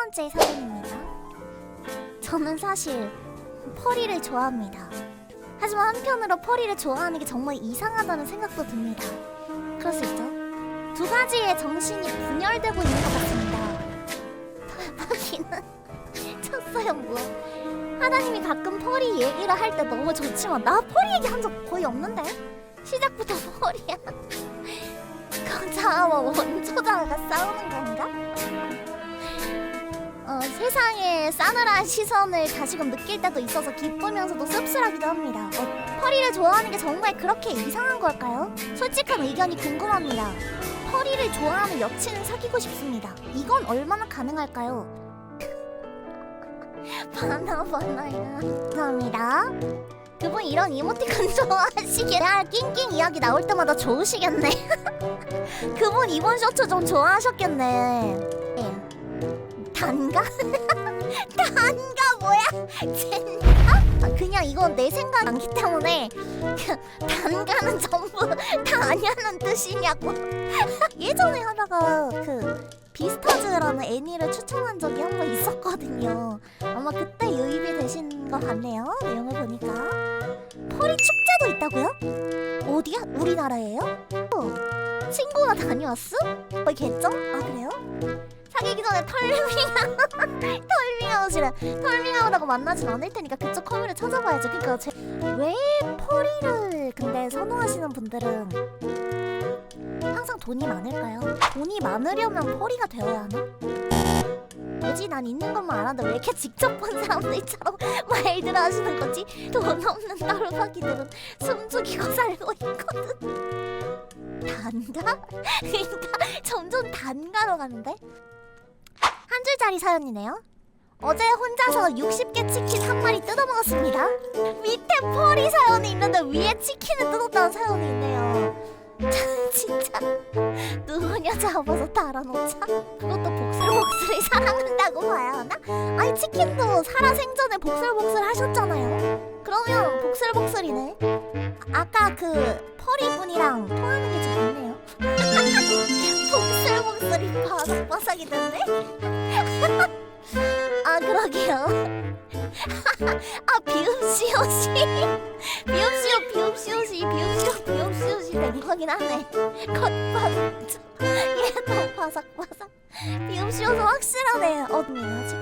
번째 사연입니다. 저는 사실 펄이를 좋아합니다. 하지만 한편으로 펄이를 좋아하는 게 정말 이상하다는 생각도 듭니다. 그럴 수 있죠. 두 가지의 정신이 분열되고 있는 것 같습니다. 하기는 쳤어요 뭐. 하나님이 가끔 펄이 얘기를 할 때 너무 좋지만 나 펄이 얘기 한 적 거의 없는데 시작부터 펄이야. 거자와 원초자가 싸우는 건가? 어, 세상에 싸늘한 시선을 다시금 느낄 때도 있어서 기쁘면서도 씁쓸하기도 합니다. 어, 펄이를 좋아하는 게 정말 그렇게 이상한 걸까요? 솔직한 의견이 궁금합니다. 펄이를 좋아하는 여친을 사귀고 싶습니다. 이건 얼마나 가능할까요? 바나 바나야. 감사합니다. 그분 이런 이모티콘 좋아하시게 야 낑낑 이야기 나올 때마다 좋으시겠네. 그분 이번 셔츠 좀 좋아하셨겠네. 예. 단가? 단가 뭐야? 젠가? 아, 그냥 이건 내 생각 아니기 때문에 그 단가는 전부 다 아니라는 뜻이냐고. 예전에 하다가 그 비스타즈라는 애니를 추천한 적이 한 번 있었거든요. 아마 그때 유입이 되신 것 같네요. 내용을 보니까. 펄이 축제도 있다고요? 어디야? 우리나라예요? 어. 친구가 다녀왔어? 거의 개점? 아 그래요? 사귀기 전에 털밍아웃 털밍아웃이래 털밍아웃하고 만나진 않을 테니까 그쪽 커뮤를 찾아봐야죠 그니까 제... 왜 펄이를 근데 선호하시는 분들은 항상 돈이 많을까요? 돈이 많으려면 펄이가 되어야 하나? 뭐지 난 있는 것만 알았는데 왜 이렇게 직접 본 사람들처럼 말들 하시는 거지? 돈 없는 따로가기들은 숨죽이고 살고 있거든 단가? 그러니까 점점 단가로 가는데? 한 줄짜리 사연이네요. 어제 혼자서 60개 치킨 한 마리 뜯어 먹었습니다. 밑에 펄이 사연이 있는데 위에 치킨을 뜯었다는 사연이 있네요. 진짜 누구냐 잡아서 달아놓자. 그것도 복슬복슬을 사랑한다고 봐야 하나? 아니 치킨도 살아생전에 복슬복슬 하셨잖아요. 그러면 복슬복슬이네. 아까 그 펄이 분이랑 통하는 게좀 좋네요. 복슬복슬이 바삭바삭이 됐네. 아 그러게요. 아 비읍시옷이 비읍시옷 비읍시옷이 비읍시옷 비읍시옷이 된 거긴 하네. 겉바삭 얘도 바삭바삭 비읍시옷은 확실하네. 어미야 치